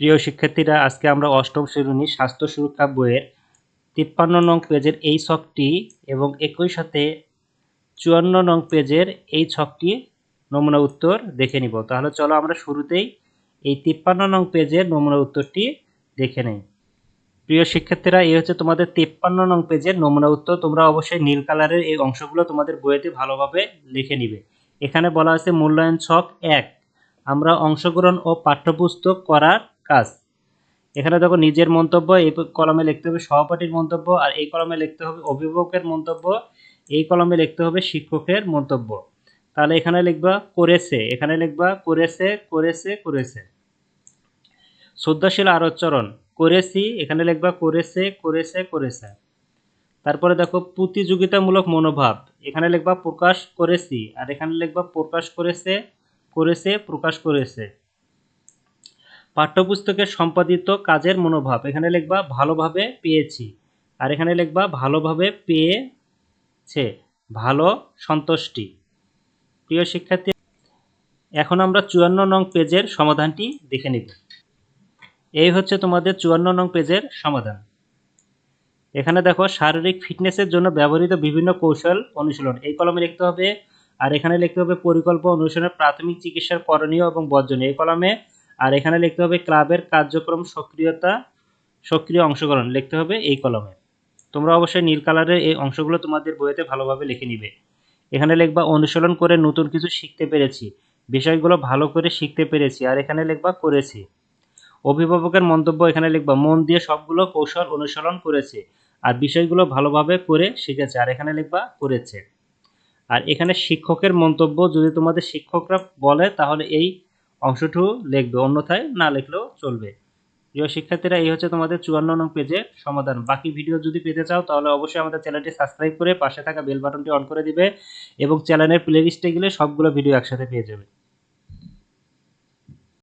প্রিয় শিক্ষার্থীরা, আজকে আমরা অষ্টম শ্রেণি স্বাস্থ্য সুরক্ষা বইয়ের তিপ্পান্ন নং পেজের এই ছকটি এবং একই সাথে চুয়ান্ন নং পেজের এই ছকটি নমুনা উত্তর দেখে নিব। তাহলে চলো আমরা শুরুতেই এই তিপ্পান্ন নং পেজের নমুনা উত্তরটি দেখে নেই। প্রিয় শিক্ষার্থীরা, এই হচ্ছে তোমাদের তিপ্পান্ন নং পেজের নমুনা উত্তর। তোমরা অবশ্যই নীল কালারের এই অংশগুলো তোমাদের বইয়েতে ভালোভাবে লিখে নিবে। এখানে বলা আছে মূল্যায়ন ছক এক। আমরা অংশগ্রহণ ও পাঠ্যপুস্তক করার কাজ। এখানে দেখো নিজের মন্তব্য, এই কলমে লিখতে হবে সহপাঠীর মন্তব্য, আর এই কলমে লিখতে হবে অভিভাবকের মন্তব্য, এই কলমে লিখতে হবে শিক্ষকের মন্তব্য। তাহলে এখানে লিখবা করেছে, এখানে লিখবা করেছে করেছে করেছে। শ্রদ্ধাশীল আরোচ্চরণ, করেছি, এখানে লিখবা করেছে করেছে করেছে। তারপরে দেখো প্রতিযোগিতামূলক মনোভাব, এখানে লিখবা প্রকাশ করেছি, আর এখানে লিখবা প্রকাশ করেছে করেছে, প্রকাশ করেছে। পাঠ্যপুস্তকের সম্পাদিত কাজের মনোভাব। এখানে লিখবা, ভালোভাবে পেয়েছি। আর এখানে লিখবা, ভালোভাবে পেয়েছে। ভালো, সন্তুষ্টি। প্রিয় শিক্ষার্থী, এখন আমরা চুয়ান্ন নং পেজের সমাধানটি দেখে নিব। এই হচ্ছে তোমাদের চুয়ান্ন নং পেজের সমাধান। এখানে দেখো, শারীরিক ফিটনেসের জন্য ব্যবহৃত বিভিন্ন কৌশল অনুশীলন। এই কলমে লিখতে হবে, আর এখানে লিখতে হবে পরিকল্পনা অনুশীলনের প্রাথমিক চিকিৎসার করণীয় এবং বর্জনীয়। এই কলমে আর এখানে লিখতে হবে ক্লাবের কার্যক্রম সক্রিয়তা, সক্রিয় অংশগ্রহণ। লিখতে হবে এই কলমে। তোমরা অবশ্যই নীল কালারের এই অংশগুলো তোমাদের বইতে ভালোভাবে লিখে নিবে। এখানে লিখবা, অনুশীলন করে নতুন কিছু শিখতে পেরেছি। বিষয়গুলো ভালো করে শিখতে পেরেছি আর এখানে লিখবা, করেছি। অভিভাবকের মন্তব্য, এখানে লিখবা, মন দিয়ে সবগুলো কৌশল অনুসরণ করেছে আর বিষয়গুলো ভালোভাবে করে শিখেছে। আর এখানে লিখবা, করেছে। আর এখানে শিক্ষকের মন্তব্য, যদি তোমাদের শিক্ষকরা বলে, তাহলে এই অংশটু লিখবে, অন্যথায় না লিখলেও চলবে। প্রিয় শিক্ষার্থীরা, এই হচ্ছে তোমাদের চুয়ান্ন নং পেজের সমাধান। বাকি ভিডিও যদি পেতে চাও, তাহলে অবশ্যই আমাদের চ্যানেলটি সাবস্ক্রাইব করে পাশে থাকা বেল বাটনটি অন করে দিবে এবং চ্যানেলের প্লে লিস্টে গেলে সবগুলো ভিডিও একসাথে পেয়ে যাবে।